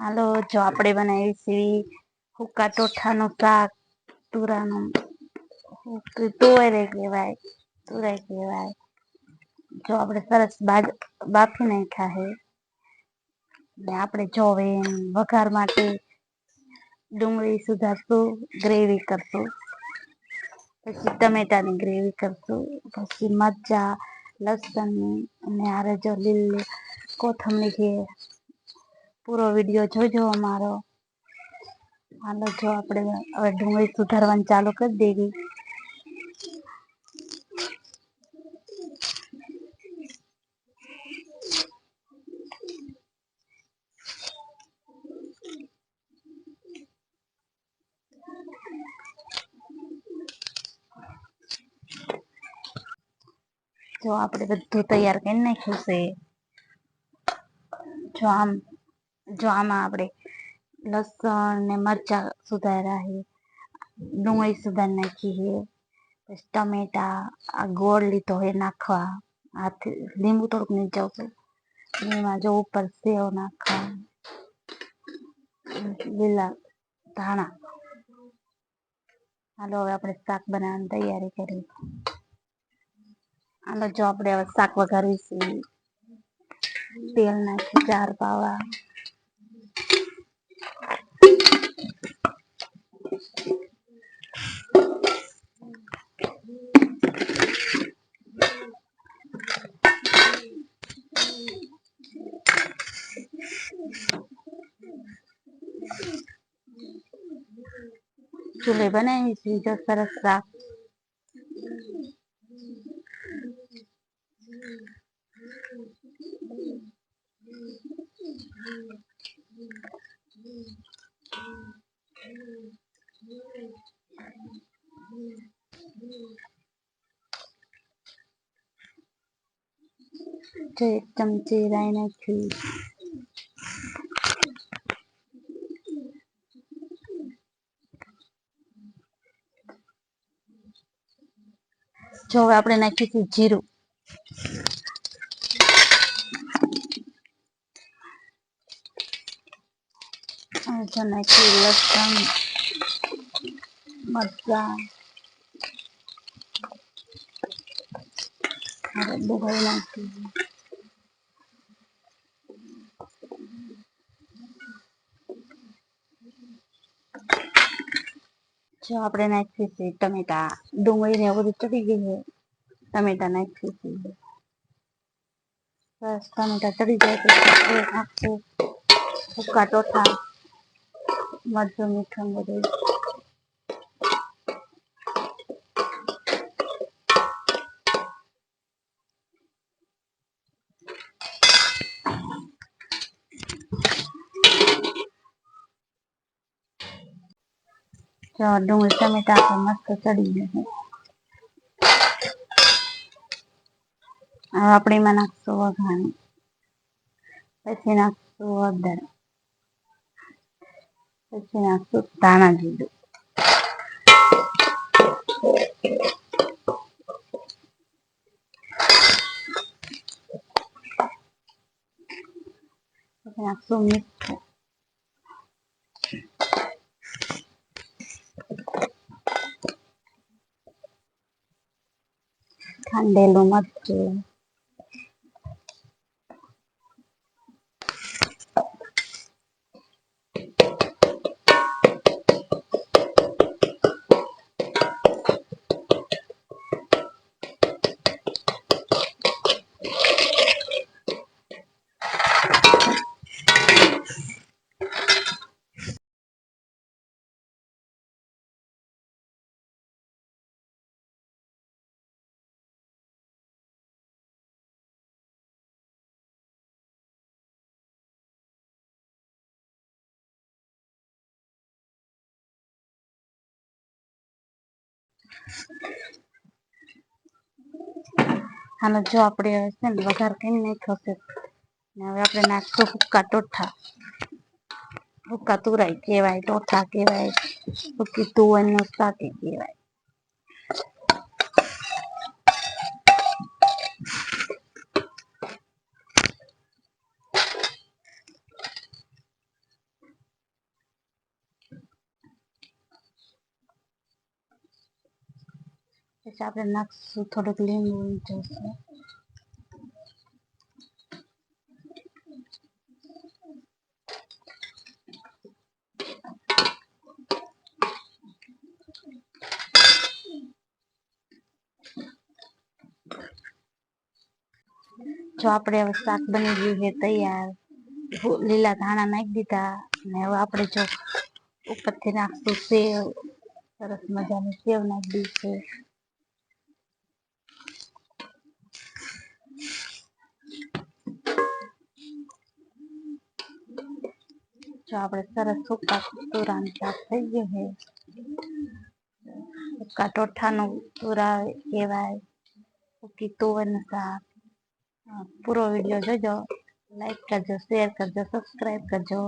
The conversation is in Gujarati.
હાલો જો આપણે બનાવી સીવી હુકા ટોઠાનું પાક તુરાનું તુવેરે કહેવાય તુરાઈ કહેવાય જો આપણે સરસ બાફી નાખ્યા છે ને આપણે જોવે વઘાર માટે ડુંગળી સુધારશું ગ્રેવી કરશું પછી ટમેટાની ગ્રેવી કરશું પછી મરચા લસણની અને આરે જો લીલી કોથમરી છે पूरा वीडियो જોજો મારો આલુ જો આપણે હવે ઢુંગળી સુધારવાનું ચાલુ કરી દેવી તો આપણે બધું તૈયાર કરી નાખું છે જો આમ जो आम आप लसन ने मरचा सुधारा है डूंगी सुधार नाखी है टमेटा आ गोड़ ली है नाखवा हाथ लींबू थोड़क नीचे लीमा जो ऊपर सेव नाखा लीला धाणा हलो हम अपने शाक बना तैयारी कर हलो जो आप शाक वगारी तेल ना चार पावा ચૂલે બનાવી છે જો સરસ શાક એક ચમચી રાઈ નાખ્યું જો હવે આપણે નાખીશું જીરું જો નાખી લસણ મરચા હવે ડુંગળી નાખી જો આપણે નાખીશું ટમેટા ડુંગળી ને બધું ચડી ગયું છે ટમેટા નાખીશું બસ ટમેટા ચડી જાય આખું સુકા ટોઠા મરચું મીઠું બધું और डोंगरी टमेटा तो મસ્ત ચડી જશે હવે આપણે એમાં નાખશું વઘાણ પછી નાખશું અદર પછી નાખશું ધાણા જીરું પછી નાખશું મીઠું ठंडे लो मत આનો જો આપણે હવે છે ને વઘાર કઈ નહીં છે હવે આપણે નાખશું હુક્કા ટોઠા હુક્કા તુરાય કહેવાય ટોઠા કહેવાય હુક્કી નો સાથી કહેવાય છાપડે નખ થોડુંક લીમડો છે ચાપડેવ શાક બની ગયું છે તૈયાર હું લીલા દાણા નાખી દીધા અને હવે આપણે જો ઉપરથી નાખું છું કે તરત મજાની સેવ નાખી છે चावड़ सरस का तुरान जाते ये टोठा नो तुरा ये तो पूरा वीडियो जो जो लाइक कर जो शेयर कर जो सब्सक्राइब कर जो